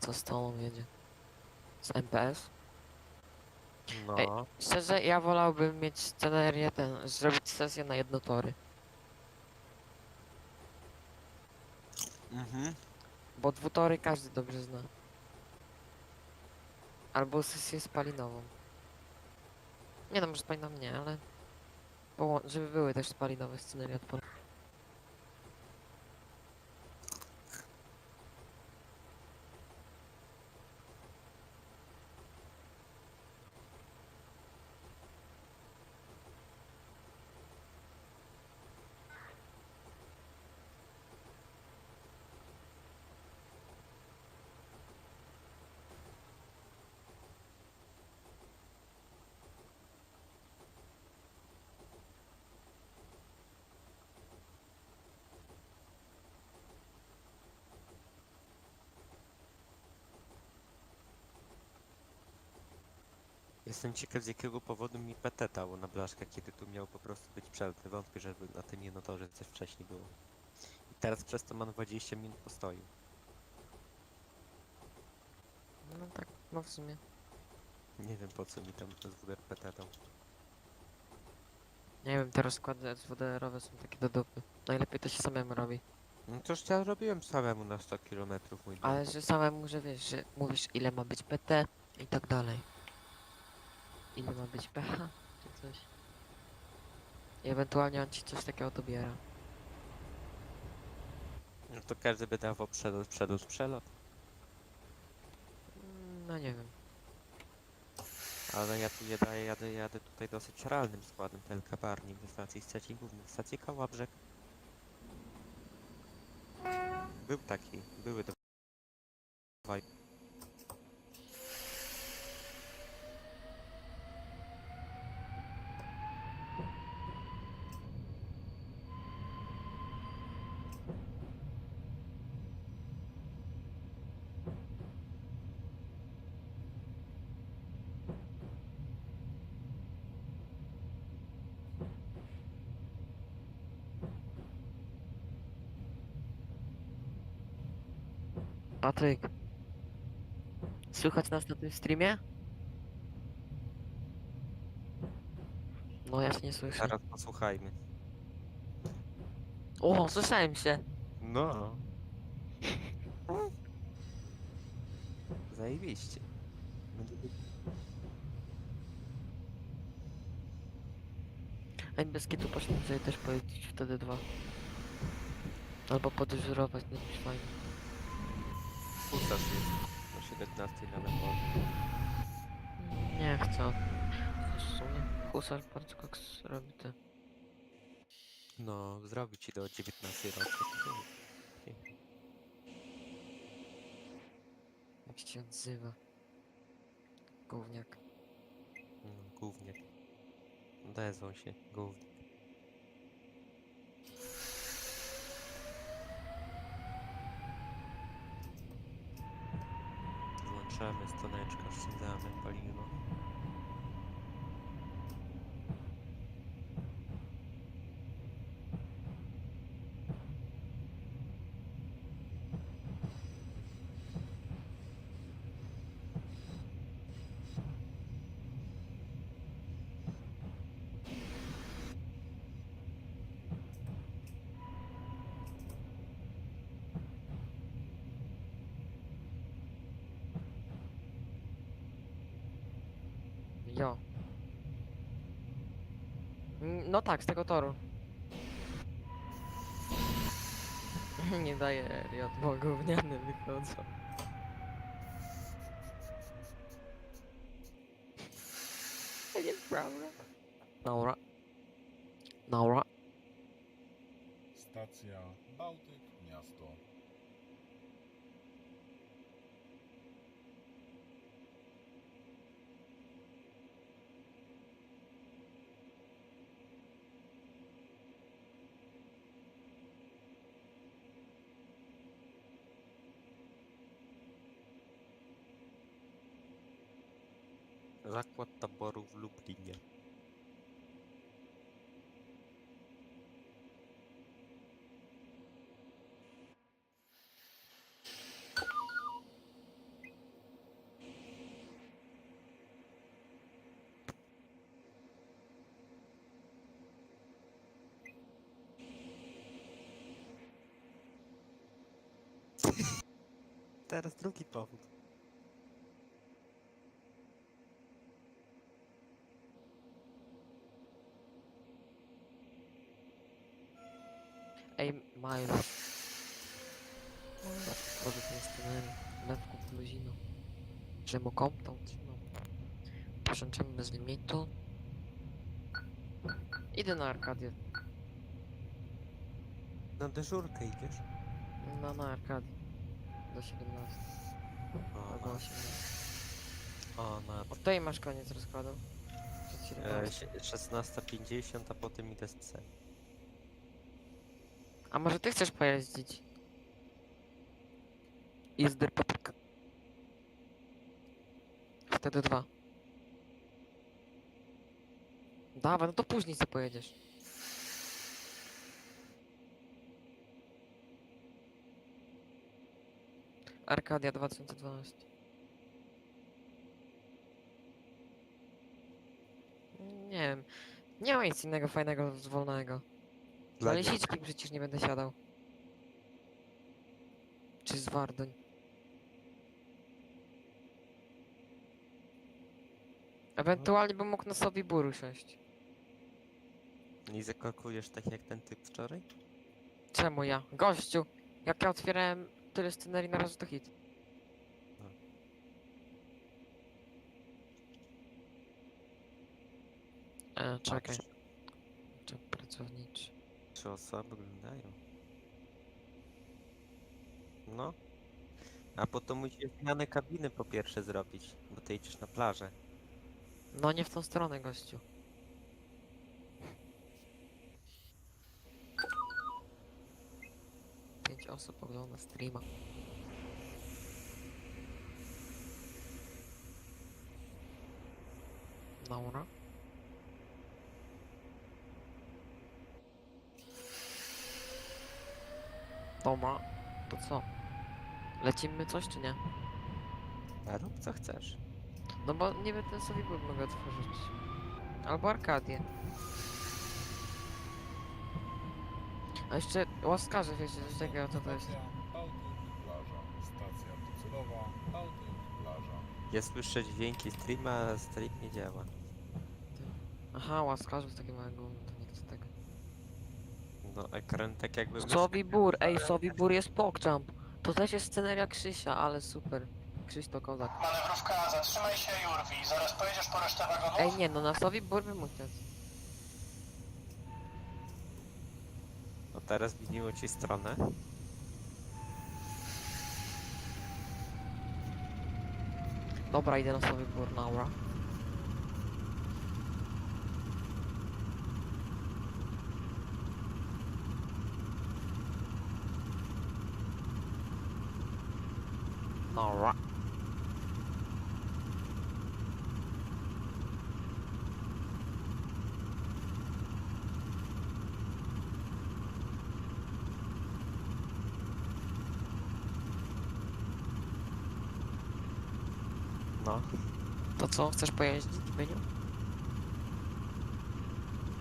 co z tobą jedzie? Z MPS? No, Ej. Szczerze, ja wolałbym mieć scenerię ten, zrobić sesję na jednotory. mhm. Bo dwutory każdy dobrze zna. Albo sesję spalinową. Nie no, może spaliną nie, ale... Żeby były też spalinowe scenerie odporne. Jestem ciekaw z jakiego powodu mi PT dało na blaszkę, kiedy tu miał po prostu być przerwy. Wątpię, żeby na tym jednotorze coś wcześniej było. I teraz przez to mam 20 minut postoju. No tak, no w sumie. Nie wiem po co mi tam SWD PT dał. Nie wiem, te rozkłady SWDR-owe są takie do dupy. Najlepiej to się samemu robi. No toż ja robiłem samemu na 100 km mój dom. Ale że samemu, że wiesz, że mówisz ile ma być PT i tak dalej. Ile ma być PH czy coś. I ewentualnie on ci coś takiego dobiera. No to każdy by dawał przelot, przelot, przelot. Mm, No nie wiem. Ale ja tu jadę, jadę, jadę tutaj dosyć realnym składem TLK Barnik ze stacji Szczecin Głównej, stacji Kołabrzeg. Był taki, były dwa. Patryk. Słychać nas na tym streamie? No ja się nie słyszę. Zaraz posłuchajmy. O, słyszałem się. No. Zajebiście. Będzie- Ej, bez kitu poszedłem sobie też powiedzieć wtedy dwa. Albo podżurować na czymś fajnym. Husarz jest o 17 na lewo. Nie chcę. W sumie husarz bardzo koks robi te. No, zrobi ci do 19 roku. Jak się odzywa. Gówniak. No, gówniak. Odezwał się, gówniak. No tak, z tego toru. Nie daje Riot, bo gówniane wychodzą. Nieprawda. Dobra. Dobra. Stacja Bałtyk, miasto. Zakład Taborów belum Lublinie. Teraz drugi powód. Ej, Miles. Wchodzę ten scenariusz. Lewku bluzinu. Że mu komptą trzymał. Przęczemy bez limitu. Idę na Arkadię. Na dyżurkę idziesz? No na Arkadię. Do 17. O, Albo na, 18. o, na Od tej masz koniec rozkładu. Przed e, 17. sie- 16.50, a potem idę z C. A może ty chcesz pojeździć? Jest derpatyk. Wtedy dwa. Dawaj, no to później sobie pojedziesz. Arkadia 2012. Nie wiem. Nie ma nic innego fajnego z wolnego. Dla Ale mnie. siczki przecież nie będę siadał. Czy z Wardoń. Ewentualnie bym mógł na sobie bór usiąść. Nie zakalkulujesz tak jak ten typ wczoraj? Czemu ja? Gościu! Jak ja otwierałem tyle scenerii na razu to hit. No. E, czekaj. Czy pracowniczy. Trzy osoby oglądają. No. A potem musisz zmianę kabiny po pierwsze zrobić, bo ty idziesz na plażę. No nie w tą stronę, gościu. Pięć osób ogląda streama. Dobra. Dobra. To co? Lecimy coś czy nie? A rób co chcesz. No bo nie wiem, ten sobie mogę otworzyć. Albo Arkadię. A jeszcze łaskarze, wiecie, coś takiego, co to jest. Stacja Bałtyk, plaża. Stacja docelowa Bałtyk, plaża. Ja słyszę dźwięki streama, stream nie działa. Aha, łaskarze nie chcę tego. No ekran tak jakby... Sobibór, ej, Sobibór jest pokczamp. To też jest sceneria Krzysia, ale super. Krzyś to kozak. Manewrówka, zatrzymaj się Jurwi, zaraz pojedziesz po resztę wagonów? Ej, nie, no na Sobibór bym uciec. No teraz zmieniło ci stronę. Dobra, idę na Sobibór, naura. Alright. No. To co, chcesz pojeździć, Byniu?